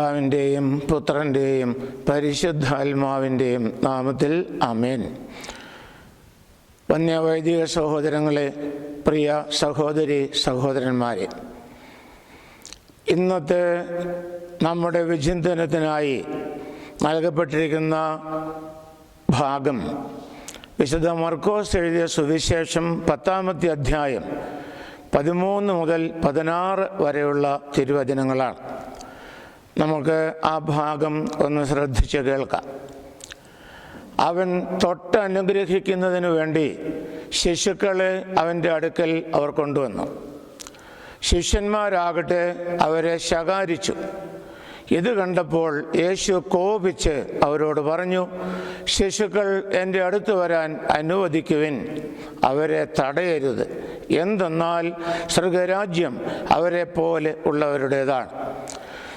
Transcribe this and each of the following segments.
പിതാവിന്റെയും പുത്രന്റെയും പരിശുദ്ധാത്മാവിന്റെയും നാമത്തിൽ അമേൻ വന്യവൈദിക സഹോദരങ്ങളെ പ്രിയ സഹോദരി സഹോദരന്മാരെ ഇന്നത്തെ നമ്മുടെ വിചിന്തനത്തിനായി നൽകപ്പെട്ടിരിക്കുന്ന ഭാഗം വിശുദ്ധ മർക്കോസ് എഴുതിയ സുവിശേഷം പത്താമത്തെ അധ്യായം പതിമൂന്ന് മുതൽ പതിനാറ് വരെയുള്ള തിരുവചനങ്ങളാണ്. നമുക്ക് ആ ഭാഗം ഒന്ന് ശ്രദ്ധിച്ച് കേൾക്കാം. അവൻ തൊട്ടനുഗ്രഹിക്കുന്നതിന് വേണ്ടി ശിശുക്കളെ അവന്റെ അടുക്കൽ അവർ കൊണ്ടുവന്നു. ശിഷ്യന്മാരാകട്ടെ അവരെ ശകാരിച്ചു. ഇത് കണ്ടപ്പോൾ യേശു കോപിച്ച് അവരോട് പറഞ്ഞു ശിശുക്കൾ എന്റെ അടുത്ത് വരാൻ അനുവദിക്കുവിൻ അവരെ തടയരുത്. എന്തെന്നാൽ സ്വർഗരാജ്യം അവരെ പോലെ ഉള്ളവരുടേതാണ്.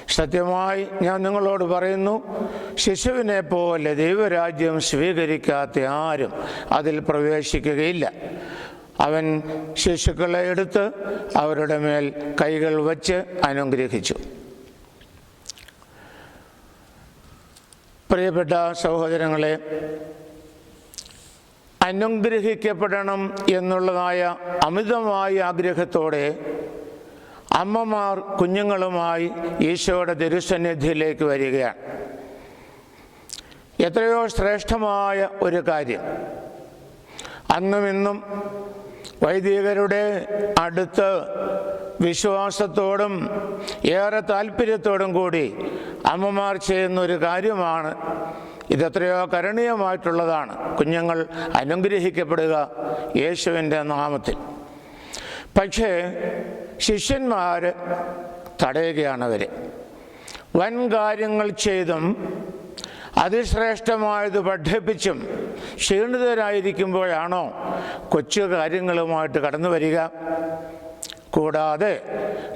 സത്യമായി ഞാൻ നിങ്ങളോട് പറയുന്നു ശിശുവിനെ പോലെ ദൈവരാജ്യം സ്വീകരിക്കാത്ത ആരും അതിൽ പ്രവേശിക്കുകയില്ല. അവൻ ശിശുക്കളെ എടുത്ത് അവരുടെ മേൽ കൈകൾ വച്ച് അനുഗ്രഹിച്ചു. പ്രിയപ്പെട്ട സഹോദരങ്ങളെ അനുഗ്രഹിക്കപ്പെടണം എന്നുള്ളതായ അമിതമായ ആഗ്രഹത്തോടെ അമ്മമാർ കുഞ്ഞുങ്ങളുമായി ഈശോയുടെ തിരുസന്നിധിയിലേക്ക് വരികയാണ്. എത്രയോ ശ്രേഷ്ഠമായ ഒരു കാര്യം. അന്നും ഇന്നും വൈദികരുടെ അടുത്ത് വിശ്വാസത്തോടും ഏറെ താല്പര്യത്തോടും കൂടി അമ്മമാർ ചെയ്യുന്ന ഒരു കാര്യമാണ്. ഇതെത്രയോ കരണീയമായിട്ടുള്ളതാണ്. കുഞ്ഞുങ്ങൾ അനുഗ്രഹിക്കപ്പെടുക യേശുവിന്റെ നാമത്തിൽ. പക്ഷേ ശിഷ്യന്മാർ തടയുകയാണ് അവരെ. വൻ കാര്യങ്ങൾ ചെയ്തും അതിശ്രേഷ്ഠമായത് പഠിപ്പിച്ചും ക്ഷീണിതരായിരിക്കുമ്പോഴാണോ കൊച്ചു കാര്യങ്ങളുമായിട്ട് കടന്നു വരിക. കൂടാതെ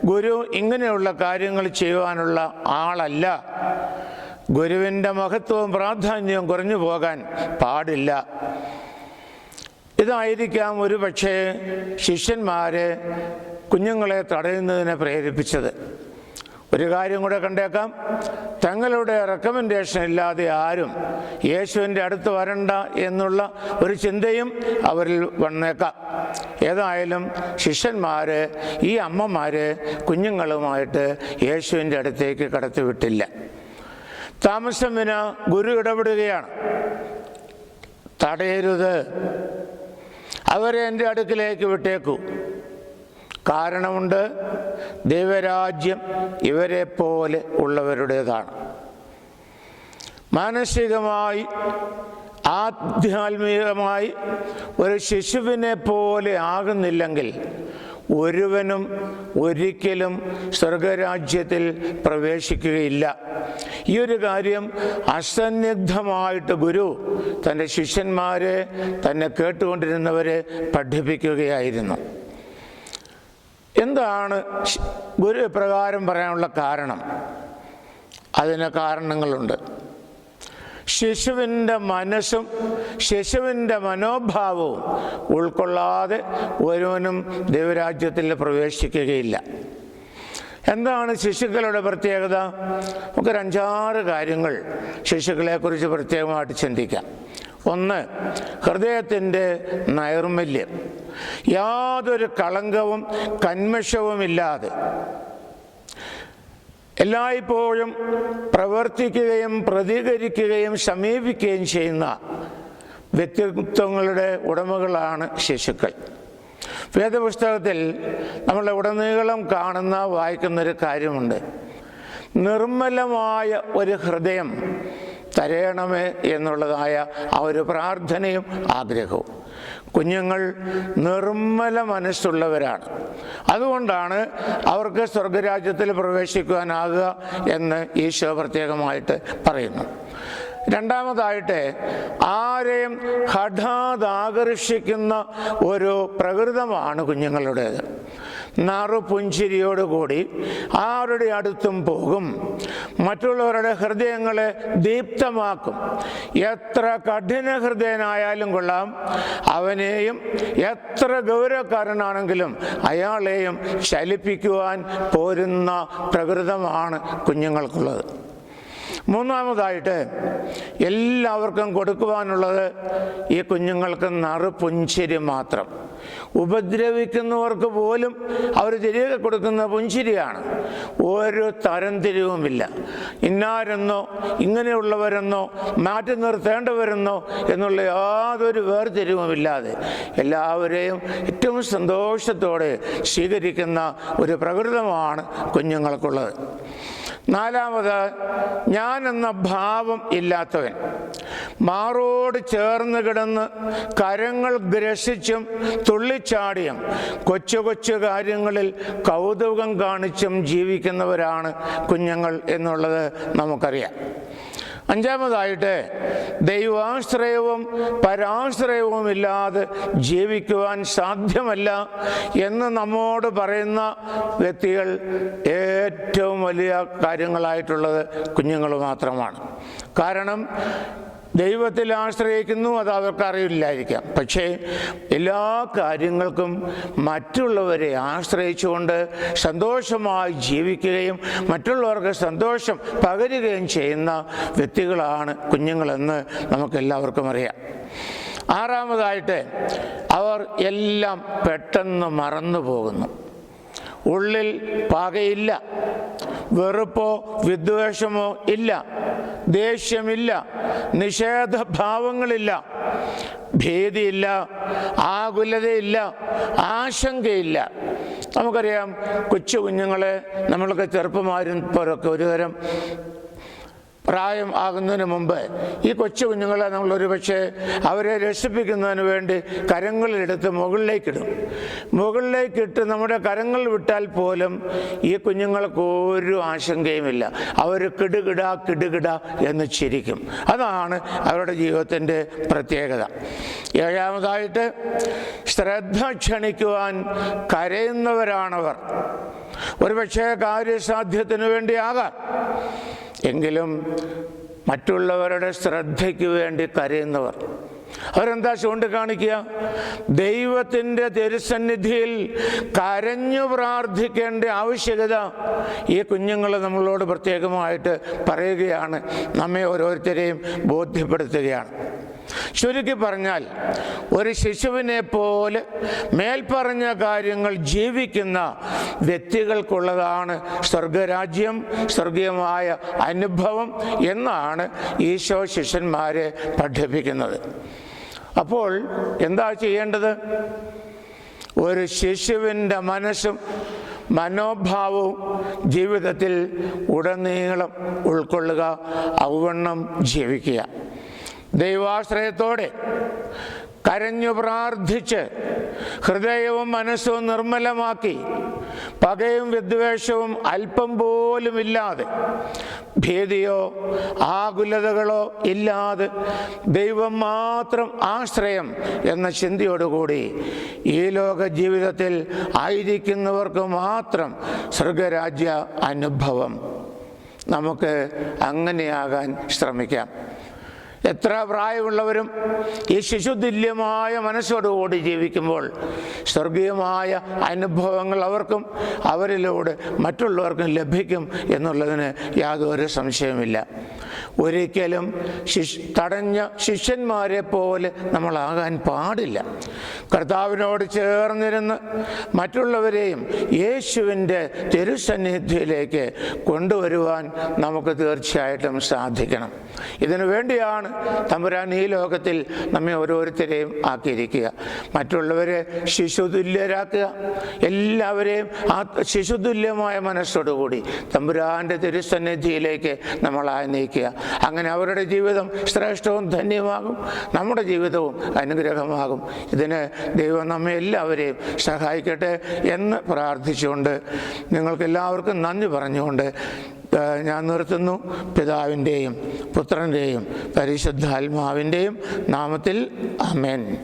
ഗുരു ഇങ്ങനെയുള്ള കാര്യങ്ങൾ ചെയ്യുവാനുള്ള ആളല്ല. ഗുരുവിന്റെ മഹത്വവും പ്രാധാന്യവും കുറഞ്ഞു പോകാൻ പാടില്ല. ഇതായിരിക്കാം ഒരു പക്ഷേ ശിഷ്യന്മാരെ കുഞ്ഞുങ്ങളെ തടയുന്നതിനെ പ്രേരിപ്പിച്ചത്. ഒരു കാര്യം കൂടെ കണ്ടേക്കാം. തങ്ങളുടെ റെക്കമെൻഡേഷൻ ഇല്ലാതെ ആരും യേശുവിന്റെ അടുത്ത് വരണ്ട എന്നുള്ള ഒരു ചിന്തയും അവരിൽ വന്നേക്കാം. ഏതായാലും ശിഷ്യന്മാർ ഈ അമ്മമാർ കുഞ്ഞുങ്ങളുമായിട്ട് യേശുവിന്റെ അടുത്തേക്ക് കടത്തിവിട്ടില്ല. താമസം വിന ഗുരു ഇടപെടുകയാണ്. തടയരുത്. അവരെ എന്റെ അടുക്കിലേക്ക് വിട്ടേക്കൂ. കാരണമുണ്ട് ദൈവരാജ്യം ഇവരെ പോലെ ഉള്ളവരുടേതാണ്. മാനസികമായി ആധ്യാത്മികമായി ഒരു ശിശുവിനെ പോലെ ആകുന്നില്ലെങ്കിൽ ഒരുവനും ഒരിക്കലും സ്വർഗരാജ്യത്തിൽ പ്രവേശിക്കുകയില്ല. ഈ ഒരു കാര്യം അസന്നിഗ്ധമായിട്ട് ഗുരു തന്റെ ശിഷ്യന്മാരെ തന്നെ കേട്ടുകൊണ്ടിരുന്നവരെ പഠിപ്പിക്കുകയായിരുന്നു. എന്താണ് ഗുരു പ്രകാരം പറയാനുള്ള കാരണം? അതിന് കാരണങ്ങളുണ്ട്. ശിശുവിന്റെ മനസ്സും ശിശുവിന്റെ മനോഭാവവും ഉൾക്കൊള്ളാതെ ഒരുവനും ദൈവരാജ്യത്തിൽ പ്രവേശിക്കുകയില്ല. എന്താണ് ശിശുക്കളുടെ പ്രത്യേകത? നമുക്കൊരു അഞ്ചാറ് കാര്യങ്ങൾ ശിശുക്കളെക്കുറിച്ച് പ്രത്യേകമായിട്ട് ചിന്തിക്കാം. ഒന്ന് ഹൃദയത്തിന്റെ നൈർമല്യം. യാതൊരു കളങ്കവും കന്മഷവുമില്ലാതെ എല്ലായ്പ്പോഴും പ്രവർത്തിക്കുകയും പ്രതികരിക്കുകയും സമീപിക്കുകയും ചെയ്യുന്ന വ്യക്തിത്വങ്ങളുടെ ഉടമകളാണ് ശിശുക്കൾ. വേദപുസ്തകത്തിൽ നമ്മൾ ഉടനീളം കാണുന്ന വായിക്കുന്നൊരു കാര്യമുണ്ട്. നിർമ്മലമായ ഒരു ഹൃദയം തരയണമേ എന്നുള്ളതായ ആ ഒരു പ്രാർത്ഥനയും ആഗ്രഹവും. കുഞ്ഞുങ്ങൾ നിർമ്മല മനസ്സുള്ളവരാണ്. അതുകൊണ്ടാണ് അവർക്ക് സ്വർഗരാജ്യത്തിൽ പ്രവേശിക്കുവാനാകുക എന്ന് ഈശോ പ്രത്യേകമായിട്ട് പറയുന്നു. രണ്ടാമതായിട്ട് ആരെയും ഹഠാത് ആകർഷിക്കുന്ന ഒരു പ്രകൃതമാണ് കുഞ്ഞുങ്ങളുടേത്. നറുപുഞ്ചിരിയോടുകൂടി ആരുടെ അടുത്തും പോകും. മറ്റുള്ളവരുടെ ഹൃദയങ്ങളെ ദീപ്തമാക്കും. എത്ര കഠിന ഹൃദയനായാലും കൊള്ളാം. അവനെയും എത്ര ഗൗരവക്കാരനാണെങ്കിലും അയാളെയും ചലിപ്പിക്കുവാൻ പോരുന്ന പ്രകൃതമാണ് കുഞ്ഞുങ്ങൾക്കുള്ളത്. മൂന്നാമതായിട്ട് എല്ലാവർക്കും കൊടുക്കുവാനുള്ളത് ഈ കുഞ്ഞുങ്ങൾക്ക് നറുപുഞ്ചിരി മാത്രം. ഉപദ്രവിക്കുന്നവർക്ക് പോലും അവർ തിരികെ കൊടുക്കുന്ന പുഞ്ചിരിയാണ്. ഒരു തരംതിരിവുമില്ല ഇന്നാരെന്നോ ഇങ്ങനെയുള്ളവരെന്നോ മാറ്റി നിർത്തേണ്ടവരെന്നോ എന്നുള്ള യാതൊരു വേർതിരിവുമില്ലാതെ എല്ലാവരെയും ഏറ്റവും സന്തോഷത്തോടെ സ്വീകരിക്കുന്ന ഒരു പ്രകൃതമാണ് കുഞ്ഞുങ്ങൾക്കുള്ളത്. നാലാമത് ഞാൻ എന്ന ഭാവം ഇല്ലാത്തവൻ. മാറോട് ചേർന്ന് കിടന്ന് കരങ്ങൾ ഗ്രസിച്ചും തുള്ളിച്ചാടിയും കൊച്ചു കൊച്ചു കാര്യങ്ങളിൽ കൗതുകം കാണിച്ചും ജീവിക്കുന്നവരാണ് കുഞ്ഞുങ്ങൾ എന്നുള്ളത് നമുക്കറിയാം. അഞ്ചാമതായിട്ട് ദൈവാശ്രയവും പരാശ്രയവും ഇല്ലാതെ ജീവിക്കുവാൻ സാധ്യമല്ല എന്ന് നമ്മോട് പറയുന്ന വ്യക്തികൾ ഏറ്റവും വലിയ കാര്യങ്ങളായിട്ടുള്ളത് കുഞ്ഞുങ്ങൾ മാത്രമാണ്. കാരണം ദൈവത്തിൽ ആശ്രയിക്കുന്നു അത് അവർക്ക് അറിയില്ലായിരിക്കാം പക്ഷേ എല്ലാ കാര്യങ്ങൾക്കും മറ്റുള്ളവരെ ആശ്രയിച്ചുകൊണ്ട് സന്തോഷമായി ജീവിക്കുകയും മറ്റുള്ളവർക്ക് സന്തോഷം പകരുകയും ചെയ്യുന്ന വ്യക്തികളാണ് കുഞ്ഞുങ്ങളെന്ന് നമുക്കെല്ലാവർക്കും അറിയാം. ആറാമതായിട്ട് അവർ എല്ലാം പെട്ടെന്ന് മറന്നു പോകുന്നു. ഉള്ളിൽ പകയില്ല വെറുപ്പോ വിദ്വേഷമോ ഇല്ല. ദേഷ്യമില്ല നിഷേധഭാവങ്ങളില്ല ഭീതിയില്ല ആകുലതയില്ല ആശങ്കയില്ല. നമുക്കറിയാം കൊച്ചു കുഞ്ഞുങ്ങളെ നമ്മളൊക്കെ ചെറുപ്പമാരും പോലൊക്കെ ഒരുതരം പ്രായം ആകുന്നതിന് മുമ്പ് ഈ കൊച്ചു കുഞ്ഞുങ്ങളെ നമ്മൾ ഒരുപക്ഷെ അവരെ രക്ഷിപ്പിക്കുന്നതിന് വേണ്ടി കരങ്ങളിലെടുത്ത് മുകളിലേക്കിടും. മുകളിലേക്കിട്ട് നമ്മുടെ കരങ്ങൾ വിട്ടാൽ പോലും ഈ കുഞ്ഞുങ്ങൾക്ക് ഒരു ആശങ്കയുമില്ല. അവർ കിടുകിട കിടുകിട എന്ന് ചിരിക്കും. അതാണ് അവരുടെ ജീവിതത്തിന്റെ പ്രത്യേകത. ഏഴാമതായിട്ട് ശ്രദ്ധ ക്ഷണിക്കുവാൻ കരയുന്നവരാണവർ. ഒരുപക്ഷെ കാര്യസാധ്യത്തിന് വേണ്ടിയാകാം. എങ്കിലും മറ്റുള്ളവരുടെ ശ്രദ്ധയ്ക്ക് വേണ്ടി കരയുന്നവർ. അവരെന്താ ചൂണ്ടിക്കാണിക്കുക? ദൈവത്തിന്റെ തിരുസന്നിധിയിൽ കരഞ്ഞു പ്രാർത്ഥിക്കേണ്ട ആവശ്യകത ഈ കുഞ്ഞുങ്ങൾ നമ്മളോട് പ്രത്യേകമായിട്ട് പറയുകയാണ്. നമ്മെ ഓരോരുത്തരെയും ബോധ്യപ്പെടുത്തുകയാണ്. ചുരുക്കി പറഞ്ഞാൽ ഒരു ശിശുവിനെ പോലെ മേൽപ്പറഞ്ഞ കാര്യങ്ങൾ ജീവിക്കുന്ന വ്യക്തികൾക്കുള്ളതാണ് സ്വർഗരാജ്യം സ്വർഗീയമായ അനുഭവം എന്നാണ് ഈശോ ശിഷ്യന്മാരെ പഠിപ്പിക്കുന്നത്. അപ്പോൾ എന്താ ചെയ്യേണ്ടത്? ഒരു ശിശുവിന്റെ മനസ്സും മനോഭാവവും ജീവിതത്തിൽ ഉടനീളം ഉൾക്കൊള്ളുക ഔവണ്ണം ജീവിക്കുക. ദൈവാശ്രയത്തോടെ കരഞ്ഞു പ്രാർത്ഥിച്ച് ഹൃദയവും മനസ്സും നിർമ്മലമാക്കി പകയും വിദ്വേഷവും അല്പം പോലും ഇല്ലാതെ ഭീതിയോ ആകുലതകളോ ഇല്ലാതെ ദൈവം മാത്രം ആശ്രയം എന്ന ചിന്തയോടുകൂടി ഈ ലോക ജീവിതത്തിൽ ആയിരിക്കുന്നവർക്ക് മാത്രം സ്വർഗരാജ്യ അനുഭവം. നമുക്ക് അങ്ങനെയാകാൻ ശ്രമിക്കാം. എത്ര പ്രായമുള്ളവരും ഈ ശിശുതുല്യമായ മനസ്സോടുകൂടി ജീവിക്കുമ്പോൾ സ്വർഗീയമായ അനുഭവങ്ങൾ അവർക്കും അവരിലൂടെ മറ്റുള്ളവർക്കും ലഭിക്കും എന്നുള്ളതിന് യാതൊരു സംശയമില്ല ഒരിക്കലും ശിഷ് തടഞ്ഞ ശിഷ്യന്മാരെ പോലെ നമ്മളാകാൻ പാടില്ല. കർത്താവിനോട് ചേർന്നിരുന്ന് മറ്റുള്ളവരെയും യേശുവിന്റെ തിരുസന്നിധിയിലേക്ക് കൊണ്ടുവരുവാൻ നമുക്ക് തീർച്ചയായിട്ടും സാധിക്കണം. ഇതിനു വേണ്ടിയാണ് തമ്പുരാൻ ഈ ലോകത്തിൽ നമ്മെ ഓരോരുത്തരെയും ആക്കിയിരിക്കുക. മറ്റുള്ളവരെ ശിശുതുല്യരാക്കുക. എല്ലാവരെയും ആ ശിശുതുല്യമായ മനസ്സോടുകൂടി തമ്പുരാന്റെ തിരുസന്നിധിയിലേക്ക് നമ്മളായി നയിക്കുക അങ്ങനെ അവരുടെ ജീവിതം ശ്രേഷ്ഠവും ധന്യമാകും. നമ്മുടെ ജീവിതവും അനുഗ്രഹമാകും. ഇതിന് ദൈവം നമ്മെ എല്ലാവരെയും സഹായിക്കട്ടെ എന്ന് പ്രാർത്ഥിച്ചുകൊണ്ട് നിങ്ങൾക്ക് എല്ലാവർക്കും നന്ദി പറഞ്ഞുകൊണ്ട് ഞാൻ നിർത്തുന്നു. പിതാവിന്റെയും പുത്രന്റെയും പരിശുദ്ധാത്മാവിന്റെയും നാമത്തിൽ അമേൻ.